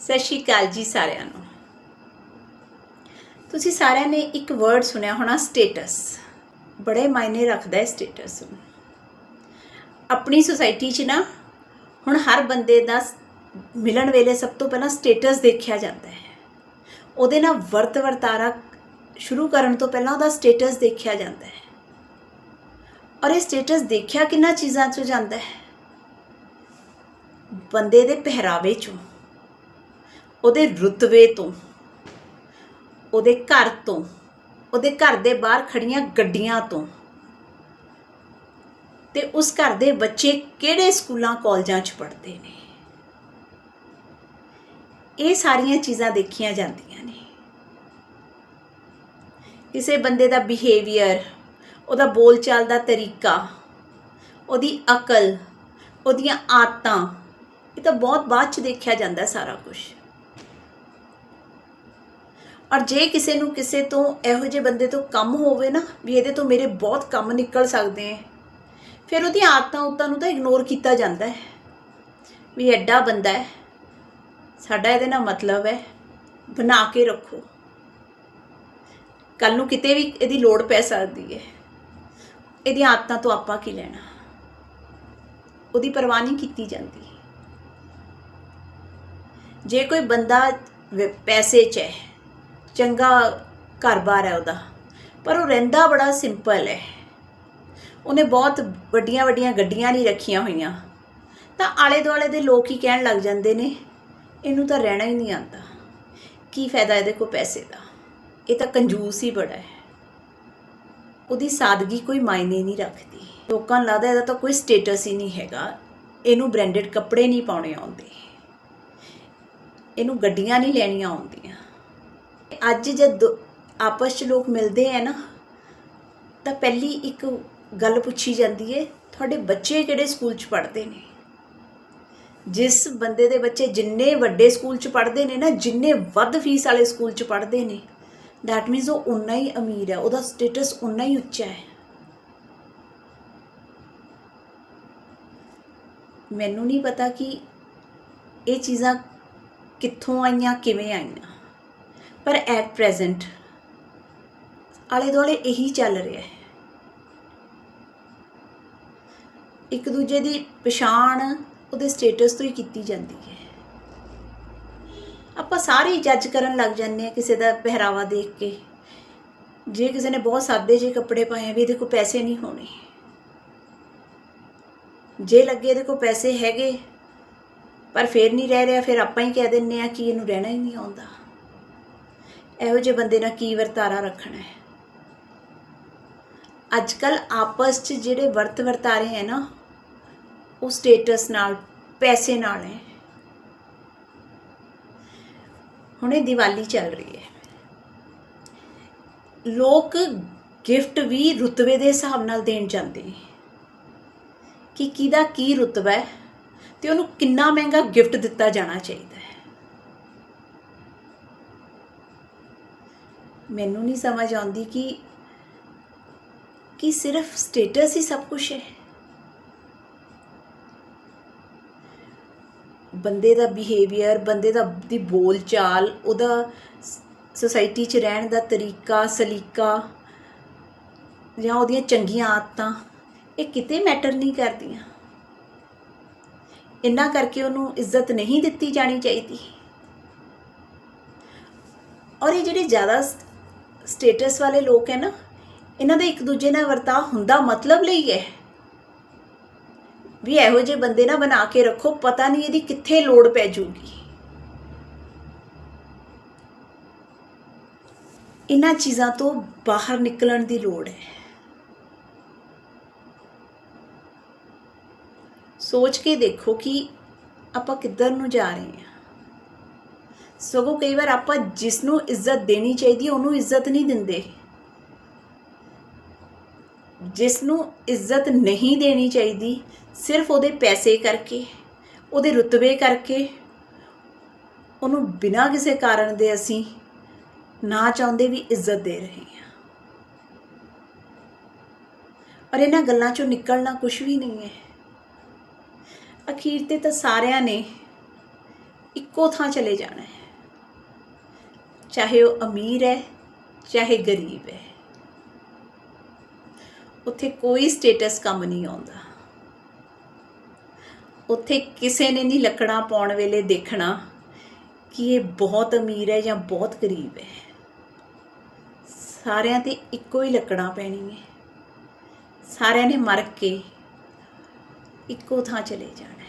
ਸਤਿ ਸ਼੍ਰੀ ਅਕਾਲ ਜੀ ਸਾਰਿਆਂ ਨੂੰ। ਤੁਸੀਂ ਸਾਰਿਆਂ ਨੇ ਇੱਕ ਵਰਡ ਸੁਣਿਆ ਹੋਣਾ ਸਟੇਟਸ ਬੜੇ ਮਾਇਨੇ ਰੱਖਦਾ ਹੈ ਸਟੇਟਸ ਆਪਣੀ ਸੁਸਾਇਟੀ 'ਚ ਨਾ, ਹੁਣ ਹਰ ਬੰਦੇ ਦਾ ਮਿਲਣ ਵੇਲੇ ਸਭ ਤੋਂ ਪਹਿਲਾਂ ਸਟੇਟਸ ਦੇਖਿਆ ਜਾਂਦਾ ਹੈ। ਉਹਦੇ ਨਾਲ ਵਰਤ ਵਰਤਾਰਾ ਸ਼ੁਰੂ ਕਰਨ ਤੋਂ ਪਹਿਲਾਂ ਉਹਦਾ ਸਟੇਟਸ ਦੇਖਿਆ ਜਾਂਦਾ ਹੈ। ਔਰ ਇਹ ਸਟੇਟਸ ਦੇਖਿਆ ਕਿੰਨਾ ਚੀਜ਼ਾਂ 'ਚੋਂ ਜਾਂਦਾ ਹੈ? ਬੰਦੇ ਦੇ ਪਹਿਰਾਵੇ 'ਚੋਂ। ਉਹਦੇ ਰੁਤਬੇ ਤੋਂ, ਉਹਦੇ ਘਰ ਤੋਂ, ਉਹਦੇ ਘਰ ਦੇ ਬਾਹਰ ਖੜੀਆਂ ਗੱਡੀਆਂ ਤੋਂ ਤੇ ਉਸ ਘਰ ਦੇ ਬੱਚੇ ਕਿਹੜੇ ਸਕੂਲਾਂ, ਕਾਲਜਾਂ 'ਚ ਪੜ੍ਹਦੇ ਨੇ? ਇਹ ਸਾਰੀਆਂ ਚੀਜ਼ਾਂ ਦੇਖੀਆਂ ਜਾਂਦੀਆਂ ਨੇ। ਕਿਸੇ ਬੰਦੇ ਦਾ ਬਿਹੇਵੀਅਰ ਉਹਦਾ ਬੋਲਚਾਲ ਦਾ ਤਰੀਕਾ, ਉਹਦੀ ਅਕਲ, ਉਹਦੀਆਂ ਆਦਤਾਂ, ਇਹ ਤਾਂ ਬਹੁਤ ਬਾਅਦ ਚ ਦੇਖਿਆ ਜਾਂਦਾ ਸਾਰਾ ਕੁਝ ਔਰ ਜੇ ਕਿਸੇ ਨੂੰ ਕਿਸੇ ਤੋਂ ਇਹੋ ਜਿਹੇ ਬੰਦੇ ਤੋਂ ਕੰਮ ਹੋਵੇ ਨਾ, ਵੀ ਇਹਦੇ ਤੋਂ ਮੇਰੇ ਬਹੁਤ ਕੰਮ ਨਿਕਲ ਸਕਦੇ ਹੈ ਫਿਰ ਉਹਦੀਆਂ ਆਦਤਾਂ ਉਤਾਂ ਨੂੰ ਤਾਂ ਇਗਨੋਰ ਕੀਤਾ ਜਾਂਦਾ ਹੈ ਵੀ ਐਡਾ ਬੰਦਾ ਹੈ ਸਾਡਾ ਇਹਦੇ ਨਾਲ ਮਤਲਬ ਹੈ ਬਣਾ ਕੇ ਰੱਖੋ। ਕੱਲ ਨੂੰ ਕਿਤੇ ਵੀ ਇਹਦੀ ਲੋੜ ਪੈ ਸਕਦੀ ਹੈ ਇਹਦੀਆਂ ਆਦਤਾਂ ਤੋਂ ਆਪਾਂ ਕੀ ਲੈਣਾ? ਉਹਦੀ ਪਰਵਾਹ ਨਹੀਂ ਕੀਤੀ ਜਾਂਦੀ। ਜੇ ਕੋਈ ਬੰਦਾ ਪੈਸੇ 'ਚ ਹੈ ਚੰਗਾ ਘਰ-ਬਾਰ ਹੈ ਉਹਦਾ। ਪਰ ਉਹ ਰਹਿੰਦਾ ਬੜਾ ਸਿੰਪਲ ਹੈ। ਉਹਨੇ ਬਹੁਤ ਵੱਡੀਆਂ-ਵੱਡੀਆਂ ਗੱਡੀਆਂ ਨਹੀਂ ਰੱਖੀਆਂ ਹੋਈਆਂ। ਤਾਂ ਆਲੇ-ਦੁਆਲੇ ਦੇ ਲੋਕ ਹੀ ਕਹਿਣ ਲੱਗ ਜਾਂਦੇ ਨੇ, ਇਹਨੂੰ ਤਾਂ ਰਹਿਣਾ ਹੀ ਨਹੀਂ ਆਉਂਦਾ। ਕੀ ਫਾਇਦਾ ਇਹਦੇ ਕੋਲ ਪੈਸੇ ਦਾ? ਇਹ ਤਾਂ ਕੰਜੂਸ ਹੀ ਬੜਾ ਹੈ। ਉਹਦੀ ਸਾਦਗੀ ਕੋਈ ਮਾਇਨੇ ਨਹੀਂ ਰੱਖਦੀ। ਲੋਕਾਂ ਨੂੰ ਲੱਗਦਾ ਇਹਦਾ ਤਾਂ ਕੋਈ ਸਟੇਟਸ ਹੀ ਨਹੀਂ ਹੈਗਾ। ਇਹਨੂੰ ਬ੍ਰਾਂਡਡ ਕੱਪੜੇ ਨਹੀਂ ਪਾਉਣੇ ਆਉਂਦੇ। ਇਹਨੂੰ ਗੱਡੀਆਂ ਨਹੀਂ ਲੈਣੀਆਂ ਆਉਂਦੀਆਂ। ਅੱਜ ਜਦ ਆਪਸ 'ਚ ਲੋਕ ਮਿਲਦੇ ਆ ਨਾ, ਤਾਂ ਪਹਿਲੀ ਇੱਕ ਗੱਲ ਪੁੱਛੀ ਜਾਂਦੀ ਹੈ ਤੁਹਾਡੇ ਬੱਚੇ ਕਿਹੜੇ ਸਕੂਲ 'ਚ ਪੜ੍ਹਦੇ ਨੇ? ਜਿਸ ਬੰਦੇ ਦੇ ਬੱਚੇ ਜਿੰਨੇ ਵੱਡੇ ਸਕੂਲ 'ਚ ਪੜ੍ਹਦੇ ਨੇ ਨਾ, ਜਿੰਨੇ ਵੱਧ ਫੀਸ ਵਾਲੇ ਸਕੂਲ 'ਚ ਪੜ੍ਹਦੇ ਨੇ ਦੈਟ ਮੀਨਸ ਉਹ ਉਨਾ ਹੀ ਅਮੀਰ ਹੈ ਉਹਦਾ ਸਟੇਟਸ ਉਨਾ ਹੀ ਉੱਚਾ ਹੈ। ਮੈਨੂੰ ਨਹੀਂ ਪਤਾ ਕਿ ਇਹ ਚੀਜ਼ਾਂ ਕਿੱਥੋਂ ਆਈਆਂ, ਕਿਵੇਂ ਆਈਆਂ। ਪਰ ਐਟ ਪ੍ਰੈਜ਼ੈਂਟ ਆਲੇ ਦੁਆਲੇ ਇਹੀ ਚੱਲ ਰਿਹਾ ਹੈ। ਇੱਕ ਦੂਜੇ ਦੀ ਪਛਾਣ ਉਹਦੇ ਸਟੇਟਸ ਤੋਂ ਹੀ ਕੀਤੀ ਜਾਂਦੀ ਹੈ। ਆਪਾਂ ਸਾਰੇ ਜੱਜ ਕਰਨ ਲੱਗ ਜਾਂਦੇ ਆ ਕਿਸੇ ਦਾ ਪਹਿਰਾਵਾ ਦੇਖ ਕੇ। ਜੇ ਕਿਸੇ ਨੇ ਬਹੁਤ ਸਾਦੇ ਜਿਹੇ ਕੱਪੜੇ ਪਾਏ ਆ ਵੀ ਇਹਦੇ ਕੋਲ ਪੈਸੇ ਨਹੀਂ ਹੋਣੇ। ਜੇ ਲੱਗੇ ਇਹਦੇ ਕੋਲ ਪੈਸੇ ਹੈਗੇ, ਪਰ ਫੇਰ ਨਹੀਂ ਰਹਿ ਰਿਹਾ, ਫਿਰ ਆਪਾਂ ਹੀ ਕਹਿ ਦਿੰਨੇ ਆ ਕਿ ਇਹਨੂੰ ਰਹਿਣਾ ਹੀ ਨਹੀਂ ਆਉਂਦਾ। ਇਹੋ ਜਿਹੇ ਬੰਦੇ ਨਾਲ ਕੀ ਵਰਤਾਰਾ ਰੱਖਣਾ ਹੈ? ਅੱਜ ਕੱਲ ਆਪਸ 'ਚ ਜਿਹੜੇ ਵਰਤ ਵਰਤਾਰੇ ਹੈ ਨਾ, ਉਹ ਸਟੇਟਸ ਨਾਲ, ਪੈਸੇ ਨਾਲ ਹੈ। ਹੁਣੇ ਦੀਵਾਲੀ ਚੱਲ ਰਹੀ ਹੈ। ਲੋਕ ਗਿਫਟ ਵੀ ਰੁਤਬੇ ਦੇ ਹਿਸਾਬ ਨਾਲ ਦੇਣ ਜਾਂਦੇ ਨੇ। ਕਿ ਕਿਹਦਾ ਕੀ ਰੁਤਬਾ ਹੈ ਤੇ ਉਹਨੂੰ ਕਿੰਨਾ ਮਹਿੰਗਾ ਗਿਫਟ ਦਿੱਤਾ ਜਾਣਾ ਚਾਹੀਦਾ ਹੈ। ਮੈਨੂੰ ਨਹੀਂ ਸਮਝ ਆਉਂਦੀ ਕਿ ਕਿ ਸਿਰਫ ਸਟੇਟਸ ਹੀ ਸਭ ਕੁਝ ਹੈ। ਬੰਦੇ ਦਾ ਬਿਹੇਵੀਅਰ ਬੰਦੇ ਦਾ ਦੀ ਬੋਲ ਚਾਲ ਉਹਦਾ ਸੋਸਾਇਟੀ 'ਚ ਰਹਿਣ ਦਾ ਤਰੀਕਾ, ਸਲੀਕਾ, ਜਾਂ ਉਹਦੀਆਂ ਚੰਗੀਆਂ ਆਦਤਾਂ, ਇਹ ਕਿਤੇ ਮੈਟਰ ਨਹੀਂ ਕਰਦੀਆਂ। ਇੰਨਾ ਕਰਕੇ ਉਹਨੂੰ ਇੱਜ਼ਤ ਨਹੀਂ ਦਿੱਤੀ ਜਾਣੀ ਚਾਹੀਦੀ। ਔਰ ਇਹ ਜਿਹੜੇ ਜ਼ਿਆਦਾ ਸਟੇਟਸ ਵਾਲੇ ਲੋਕ ਹੈ ਨਾ, ਇਹਨਾਂ ਦਾ ਇੱਕ ਦੂਜੇ ਨਾਲ ਵਰਤਾਅ ਹੁੰਦਾ ਮਤਲਬ ਲਈ ਹੈ। ਵੀ ਇਹੋ ਜਿਹੇ ਬੰਦੇ ਨਾ ਬਣਾ ਕੇ ਰੱਖੋ, ਪਤਾ ਨਹੀਂ ਇਹਦੀ ਕਿੱਥੇ ਲੋੜ ਪੈ ਜੂਗੀ। ਇਹਨਾਂ ਚੀਜ਼ਾਂ ਤੋਂ ਬਾਹਰ ਨਿਕਲਣ ਦੀ ਲੋੜ ਹੈ। ਸੋਚ ਕੇ ਦੇਖੋ ਕਿ ਆਪਾਂ ਕਿੱਧਰ ਨੂੰ ਜਾ ਰਹੇ ਹਾਂ। ਸਗੋਂ ਕਈ ਵਾਰ ਆਪਾਂ ਜਿਸ ਨੂੰ ਇੱਜ਼ਤ ਦੇਣੀ ਚਾਹੀਦੀ ਹੈ, ਉਹਨੂੰ ਇੱਜ਼ਤ ਨਹੀਂ ਦਿੰਦੇ। ਜਿਸ ਨੂੰ ਇੱਜ਼ਤ ਨਹੀਂ ਦੇਣੀ ਚਾਹੀਦੀ ਸਿਰਫ ਉਹਦੇ ਪੈਸੇ ਕਰਕੇ ਉਹਦੇ ਰੁਤਬੇ ਕਰਕੇ ਉਹਨੂੰ ਬਿਨਾਂ ਕਿਸੇ ਕਾਰਨ ਦੇ ਅਸੀਂ ਨਾ ਚਾਹੁੰਦੇ ਵੀ ਇੱਜ਼ਤ ਦੇ ਰਹੇ ਹਾਂ। ਔਰ ਇਹਨਾਂ ਗੱਲਾਂ ਚੋਂ ਨਿਕਲਣਾ ਕੁਝ ਵੀ ਨਹੀਂ ਹੈ। ਅਖੀਰ ਤੇ ਤਾਂ ਸਾਰਿਆਂ ਨੇ ਇੱਕੋ ਥਾਂ ਚਲੇ ਜਾਣਾ ਹੈ। ਚਾਹੇ ਉਹ ਅਮੀਰ ਹੈ, ਚਾਹੇ ਗਰੀਬ ਹੈ। ਉੱਥੇ ਕੋਈ ਸਟੇਟਸ ਕੰਮ ਨਹੀਂ ਆਉਂਦਾ। ਉੱਥੇ ਕਿਸੇ ਨੇ ਨਹੀਂ ਲੱਕੜਾਂ ਪਾਉਣ ਵੇਲੇ ਦੇਖਣਾ ਕਿ ਇਹ ਬਹੁਤ ਅਮੀਰ ਹੈ ਜਾਂ ਬਹੁਤ ਗਰੀਬ ਹੈ। ਸਾਰਿਆਂ ਤੇ ਇੱਕੋ ਹੀ ਲੱਕੜਾਂ ਪੈਣੀਆਂ। ਸਾਰਿਆਂ ਨੇ ਮਰ ਕੇ ਇੱਕੋ ਥਾਂ ਚਲੇ ਜਾਣਾ।